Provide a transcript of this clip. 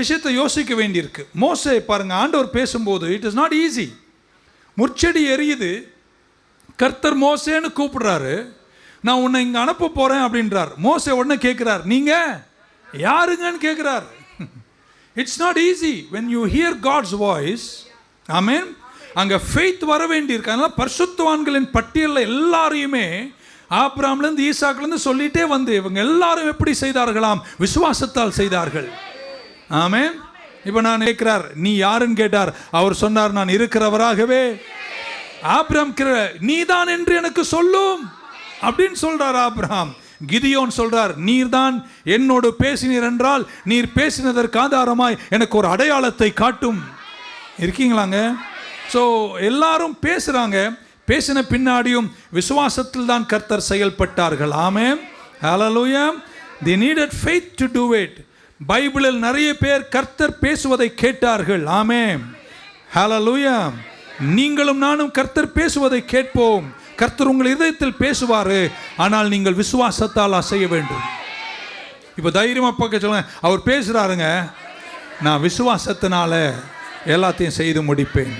விஷயத்தை யோசிக்க வேண்டியிருக்கு. மோசே பாருங்க ஆண்டவர் பேசும்போது இட் இஸ் நாட் ஈஸி முற்செடி எரியுது. கர்த்தர் மோசேன்னு கூப்பிடுறாரு. நான் உன்னை இங்கே அனுப்ப போகிறேன் அப்படின்றார். மோசே உடனே கேட்குறார் நீங்கள் யாருங்கன்னு கேட்குறார். It's not easy when you hear God's voice ஆமேன் அங்கே ஃபெய்த் வர வேண்டியிருக்கு. அதனால் பரிசுத்தவான்களின் பட்டியலில் எல்லாரையுமே ஆப்ராம்லேருந்து ஈசாக்லேருந்து சொல்லிகிட்டே வந்து இவங்க எல்லாரும் எப்படி செய்தார்களாம்? விசுவாசத்தால் செய்தார்கள். ஆமே இப்போ நான் கேட்கிறார் நீ யாருன்னு கேட்டார். அவர் சொன்னார் நான் இருக்கிறவராகவே. ஆபிராம் நீதான் என்று எனக்கு சொல்லும். அப்படின்னு சொல்றார் ஆப்ரஹாம் கிதியோன் சொல்றார் நீர்தான் என்னோடு பேசினீர் என்றால் நீர் பேசினதற்கு ஆதாரமாய் எனக்கு ஒரு அடையாளத்தை காட்டும். இருக்கீங்களாங்க? ஸோ எல்லாரும் பேசுறாங்க. பேசின பின்னாடியும் விசுவாசத்தில் தான் கர்த்தர் செயல்பட்டார்கள். ஆமே ஹalleluya the needed faith to do it பைபிளில் நிறைய பேர் கர்த்தர் பேசுவதை கேட்டார்கள். ஆமே ஹலலூயா நீங்களும் நானும் கர்த்தர் பேசுவதை கேட்போம். கர்த்தர் உங்கள் இதயத்தில் பேசுவார். ஆனால் நீங்கள் விசுவாசத்தால் அசைய வேண்டும். இப்போ தைரியமாக பார்க்க சொல்லுங்க. அவர் பேசுகிறாருங்க நான் விசுவாசத்தினால எல்லாத்தையும் செய்து முடிப்பேன்.